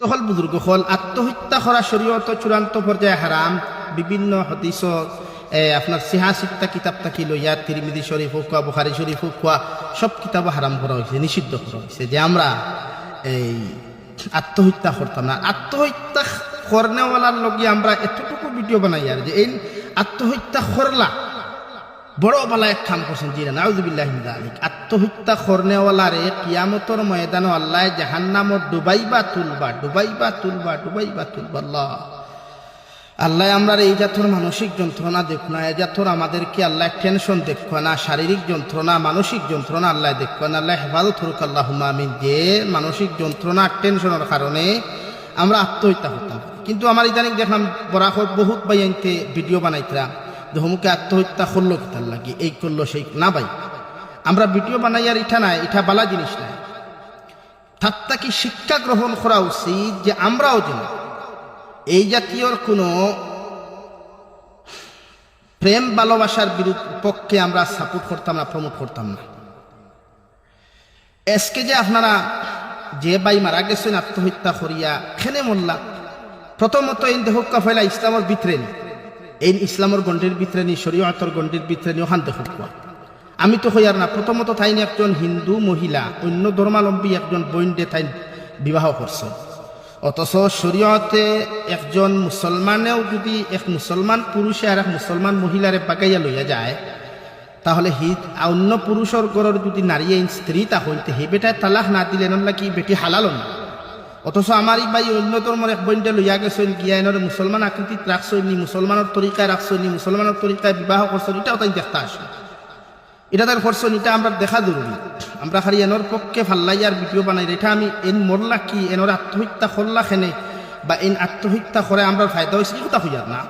হল বুজুর্গ হল, আত্মহত্যা করা শরীয়ত চূড়ান্ত পর্যায়ে হারাম বিভিন্ন হদিস আপনার সিহা সিত্তা কিতাব তাকি লইয়া তিরিমিদি শরীফ হোক বা বুখারি শরীফ হোক বা সব কিতাব হারাম করা হয়েছে নিষিদ্ধ করা হয়েছে যে আমরা, এই, আত্মহত্যা করতাম না। আত্মহত্যা করনেওয়ালার লগে আমরা এতটুকু ভিডিও বানাই আর যে এই আত্মহত্যা করলা বড় বালা এক কাম করছেন জি নাউজুবিল্লাহ আলিক আত্মহত্যা করনেওয়ালারে কিয়ামতর ময়দান আল্লাহ জাহান্নামত ডুবাইবা তুলবা ডুবাইবা তুলবা ডুবাইবা তুলবা আল্লাহ। আল্লাহ আমরা এই জাতর মানসিক যন্ত্রণা দেখো না এই জাতর আমাদেরকে আল্লাহ টেনশন দেখো না, শারীরিক যন্ত্রণা, মানসিক যন্ত্রণা আল্লাহ দেখো না, আল্লাহ হেফাজত হরুক আল্লাহ আমিন। যে মানসিক যন্ত্রণা, টেনশনের কারণে আমরা আত্মহত্যা করতাম। কিন্তু আমার ইদানিক দেখলাম বরাকর বহুত বাইনতে ভিডিও বানাইতরা। যে হমুকে আত্মহত্যা করল কিতার লাগি। এই করল সেই না ভাই, আমরা ভিডিও বানাই আর ইটা নাই ইটা বালা জিনিস নাই। তাত্তা কি শিক্ষা গ্রহণ করা উচিত যে আমরাও যেন এই জাতীয় কোনো প্রেম ভালোবাসার বিরুদ্ধ পক্ষে আমরা সাপোর্ট করতাম না প্রমোট করতাম না। এসকে যে আপনারা যে বাই মারা গেছেন আত্মহত্যা করিয়া, খেনে মল্লা প্রথমত এই দেহকা ফেলা ইসলামের ভিতরে নি এই ইসলামের গণ্ডির ভিতরে নি শরীয়তর গণ্ডির ভিতরে নি ওখান দেহকা আমি তো হইয়ার না প্রথমত থাইনি একজন হিন্দু মহিলা, অন্য ধর্মালম্বী একজন বৈন্ডে তাই বিবাহ করছে অথচ শরীয়তে একজন মুসলমানেও যদি এক মুসলমান পুরুষে আর এক মুসলমান মহিলারে পাকাইয়া লইয়া যায়, তাহলে হি অন্য পুরুষের গড়ের যদি নারী স্ত্রী তা হইতে হে বেটায় তালাক না দিলে কি বেটি হালাল না অথচ আমার বাই অন্য ধর্মের এক বইনটা লইয়া গেছেন গিয়া এনার মুসলমান আকৃতিত রাখছনি মুসলমানের তরিকায় রাখছনি মুসলমানের তরিকায় বিবাহ করছেন এটাও তাই দেখতে আসে এটা তার করছেন এটা আমরা দেখা জরুরি আমরা খালি এনর পক্ষে ফাল্লাইয়ার ভিডিও বানাই এটা আমি এন মরলা কি এনর আত্মহত্যা করলা খেনে বা এন আত্মহত্যা করে আমরা ফায়দা হয়েছে কথা হইয়া না?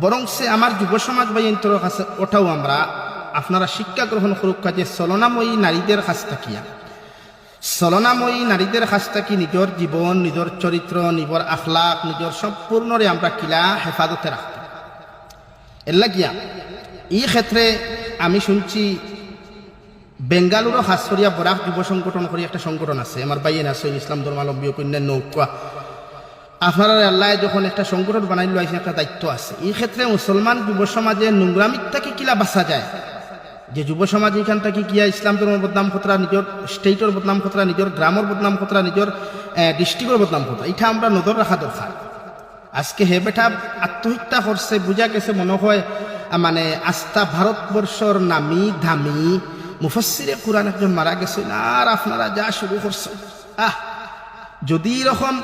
বরং সে আমার যুব সমাজ বা এন্তর কাছে ওটাও আমরা, আপনারা শিক্ষা গ্রহণ করুক কাজে চলনাময়ী নারীদের কাছ থাকিয়া। চলনাময়ী নারীদের কাছ থাকি নিজের জীবন নিজের চরিত্র নিজের আখলাক নিজের সম্পূর্ণরে আমরা কিলা হেফাজতে রাখতাম এর লাগিয়া এই ক্ষেত্রে আমি শুনছি বেঙ্গালুরু হাসরিয়া বরাক যুব সংগঠন করে একটা সংগঠন আছে। আমার বাইয়েন আছে ইসলাম ধর্মালম্বী কন্যা নৌকা। আপনারা আল্লাহ যখন একটা সংগঠন বানাইল আইসেন একটা দায়িত্ব আছে। এই ক্ষেত্রে মুসলমান যুব সমাজে নোংরামিত কিলা বাঁচা যায়। যে যুব সমাজ এখান থেকে কিয়া ইসলাম ধর্মের বদনাম খতরা, নিজের স্টেটের বদনাম খতরা, নিজের গ্রামের বদনাম খতরা, নিজের ডিস্ট্রিক্টের বদনাম খতরা। এটা আমরা নজর রাখা দরকার। আজকে হে বেটা আত্মহত্যা করছে বুঝা গেছে মনে হয় মানে আস্থা ভারতবর্ষর নামি ধামি মুফাসিরে কোরআন একজন মারা গেছে। আর আপনারা যা শুরু করছে আহ! যদি এরকম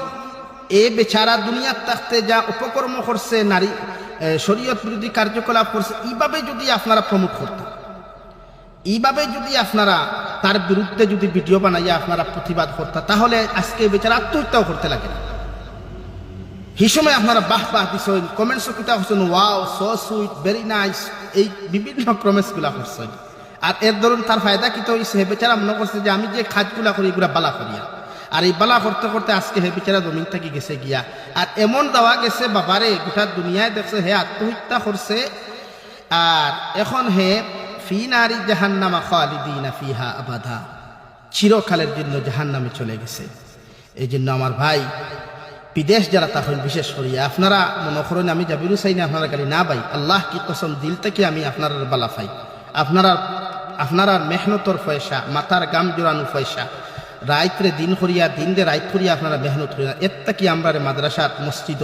এ বেচারা দুনিয়ার থাকতে যা উপকর্ম করছে, নারী শরীয়ত বিরোধী কার্যকলাপ করছে, এইভাবে যদি আপনারা প্রমোট করতেন। এইভাবে যদি আপনারা তার বিরুদ্ধে যদি ভিডিও বানাইয়া আপনারা প্রতিবাদ করতেন তাহলে আজকে বেচারা আত্মহত্যাও করতে লাগে এই সময় আপনারা বাহ বাহ দিছেন কমেন্টস কিতা করছেন wow so sweet very nice এই বিভিন্ন কমেন্টসগুলা করছেন আর এর ধরুন তার ফায়দা কি তো হয়েছে বেচারা মনে করছে যে আমি যে খাজগুলা করি, এগুলা বালা করিয়া। আর এই বালা করতে করতে আজকে হে বেচারা জমিন থেকে গেছে গিয়া। আর এমন দেওয়া গেছে, বাবারে, গোটা দুনিয়ায় দেখছে হে আত্মহত্যা করছে। আর এখন হে ফি জাহান্নামা খালিদিনা ফিহা আবাধা চিরকালের জন্য জাহান্নামে চলে গেছে। এই জন্য আমার ভাই, বিদেশ যারা তখন বিশেষ করিয়া আপনারা মনে করেন আমি যাবিরু চাই না আপনারা গালি না পাই আল্লাহ কি কসম দিল থেকে আমি আপনার বালা পাই। আপনারা, আপনার মেহনতর পয়সা মাথার গাম জোরানো পয়সা রাইতরে দিন করিয়া, দিন দে রাইত করিয়া আপনারা মেহনত করিয়া, এর থেকে আমরা মাদ্রাসাত মসজিদ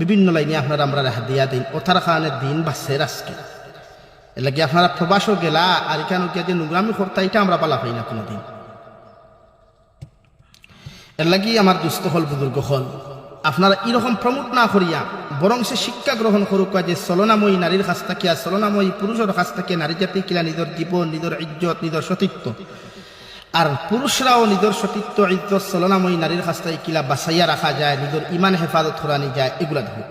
বিভিন্ন লাইনে আপনারা আমরা দিয়া দিন। ওথার কারণে দিন বাসছে আজকে। এর লাগে আপনারা প্রবাসও গেলা, আর এখানে গিয়া যে নোংরামি করতা, এটা আমরা পালা পাই না কোনোদিন। এর লাগি আমার দুস্থ হল বুজুর্গ হল। আপনারা এরকম প্রমোট না করিয়া, বরং সে শিক্ষা গ্রহণ করুক যে চলনাময়ী নারীর কাছ থাকিয়া চলনাময়ী পুরুষের কাছ থেকে নারী জাতি কিলা নিজের জীবন, নিজের ইজ্জত, নিজের সতীত্ব। আর পুরুষরাও নিজের সতীত্ব, ইজ্জত, চলনাময়ী নারীর কাছ থেকে কিলা বাসাইয়া রাখা যায়, নিজের ইমান হেফাজত করানি যায়, এগুলা ধরুক।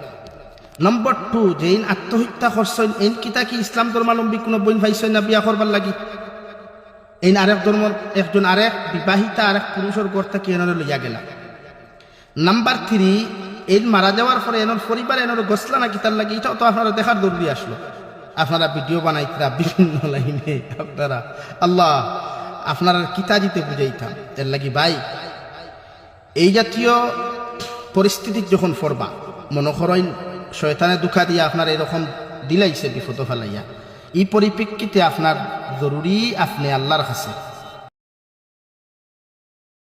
নম্বর টু যে ইন আত্মহত্যা করছেন, এন কিতা কি ইসলাম ধর্মালম্বী কোনো বইন ভাইছেন না বিয়া করবার লাগি? এই আরেক ধর্ম, একজন আরেক বিবাহিতা, আরেক পুরুষের ঘর থেকে এনারে লইয়া গেলা। নাম্বার থ্রি এই মারা যাওয়ার পরে এনার পরিবার এনার গোসলা নাকি তার লাগে? এটাও তো আপনারা দেখার জরুরি আসলো। আপনারা ভিডিও বানাইতরা বিভিন্ন লাইনে, আপনারা। আল্লাহ, আপনারা কিতা দিতে বুঝাইতাম? এর লাগি ভাই, এই জাতীয় পরিস্থিতি যখন পড়বা, মনে করেন শয়তানে দুঃখা দিয়ে আপনার এরকম দিলাইছে বিপদ ফেলাইয়া। এই পরিপ্রেক্ষিতে আপনার জরুরি আপনি আল্লাহর কাছে